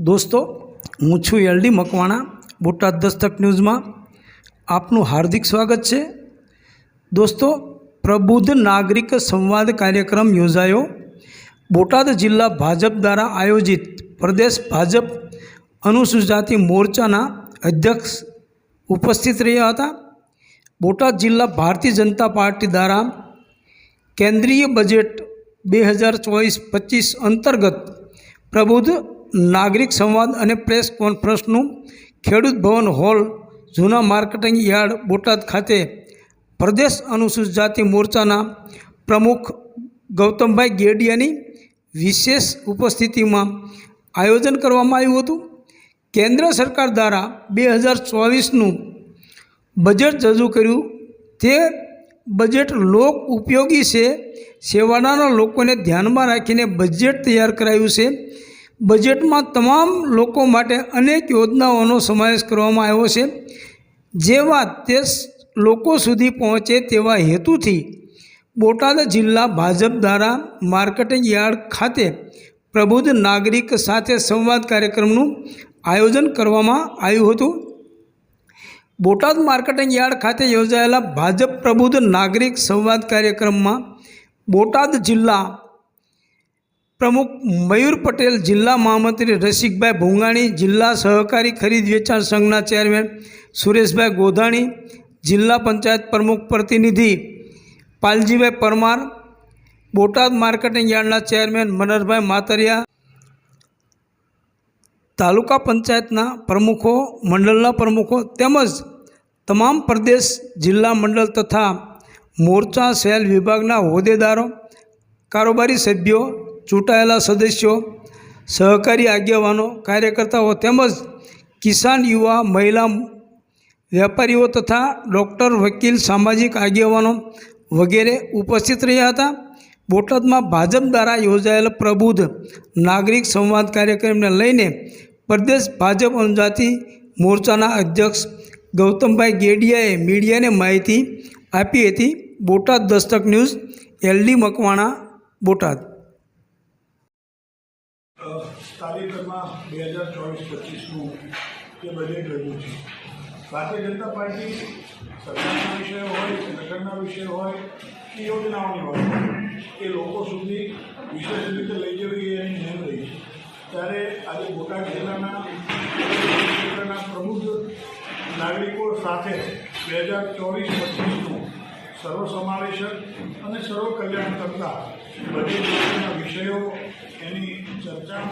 દોસ્તો, હું છું એલડી મકવાણા, બોટાદ દસ્તક ન્યૂઝમાં. આપનું હાર્દિક સ્વાગત છે. દોસ્તો, પ્રબુદ્ધ નાગરિક સંવાદ કાર્યક્રમ યોજાયો. બોટાદ જિલ્લા ભાજપ દ્વારા આયોજિત પ્રદેશ ભાજપ અનુસૂચિત મોરચાના અધ્યક્ષ ઉપસ્થિત રહ્યા હતા. બોટાદ જિલ્લા ભારતીય જનતા પાર્ટી દ્વારા કેન્દ્રીય બજેટ બે હજાર ચોવીસ પચીસ અંતર્ગત પ્રબુદ્ધ નાગરિક સંવાદ અને પ્રેસ કોન્ફરન્સનું ખેડૂત ભવન હોલ, જૂના માર્કેટિંગ યાર્ડ, બોટાદ ખાતે પ્રદેશ અનુસૂચિત જાતિ મોરચાના પ્રમુખ ગૌતમભાઈ ગેડિયાની વિશેષ ઉપસ્થિતિમાં આયોજન કરવામાં આવ્યું હતું. કેન્દ્ર સરકાર દ્વારા બે હજાર ચોવીસનું બજેટ રજૂ કર્યું. તે બજેટ લોક ઉપયોગી છે. સેવાડાના લોકોને ધ્યાનમાં રાખીને બજેટ તૈયાર કરાયું છે. બજેટમાં તમામ લોકો માટે અનેક યોજનાઓનો સમાવેશ કરવામાં આવ્યો છે. જેવા તે લોકો સુધી પહોંચે તેવા હેતુથી બોટાદ જિલ્લા ભાજપ દ્વારા માર્કેટિંગ યાર્ડ ખાતે પ્રબુદ્ધ નાગરિક સાથે સંવાદ કાર્યક્રમનું આયોજન કરવામાં આવ્યું હતું. બોટાદ માર્કેટિંગ યાર્ડ ખાતે યોજાયેલા ભાજપ પ્રબુદ્ધ નાગરિક સંવાદ કાર્યક્રમમાં બોટાદ જિલ્લા પ્રમુખ મયુર પટેલ જિલ્લા મહામંત્રી રસિકભાઈ ભૂંગાણી, જિલ્લા સહકારી ખરીદ વેચાણ સંઘના ચેરમેન સુરેશભાઈ ગોધાણી, જિલ્લા પંચાયત પ્રમુખ પ્રતિનિધિ પાલજીભાઈ પરમાર, બોટાદ માર્કેટિંગ યાર્ડના ચેરમેન મનરભાઈ માતરિયા, તાલુકા પંચાયતના પ્રમુખો, મંડળના પ્રમુખો તેમજ તમામ પ્રદેશ જિલ્લા મંડળ તથા મોરચા સેલ વિભાગના હોદ્દેદારો, કારોબારી સભ્યો ચૂંટાયેલા સદસ્યો, સહકારી આગેવાનો, કાર્યકર્તાઓ તેમજ કિસાન યુવા, મહિલા વેપારીઓ તથા ડૉક્ટર, વકીલ, સામાજિક આગેવાનો વગેરે ઉપસ્થિત રહ્યા હતા. બોટાદમાં ભાજપ દ્વારા યોજાયેલ પ્રબુદ્ધ નાગરિક સંવાદ કાર્યક્રમને લઈને પ્રદેશ ભાજપ અનુજાતિ મોરચાના અધ્યક્ષ ગૌતમભાઈ ગેડિયાએ મીડિયાને માહિતી આપી હતી. Botad Dastak news, LD Makwana, Botad. તારીખમાં બે હજાર ચોવીસ પચીસનું જે બજેટ રહ્યું છે. ભારતીય જનતા પાર્ટી સરકારના વિષય હોય કે નગરના વિષય હોય કે યોજનાઓની હોય, એ લોકો સુધી વિશેષ રીતે લઈ જવી એની નેમ રહી છે. ત્યારે આજે બોટાદ જિલ્લાના ક્ષેત્રના પ્રમુખ નાગરિકો સાથે બે હજાર ચોવીસ પચીસનું સર્વસમાવેશક અને સર્વ કલ્યાણ કરતા બજેટ વિષયો એની ચર્ચા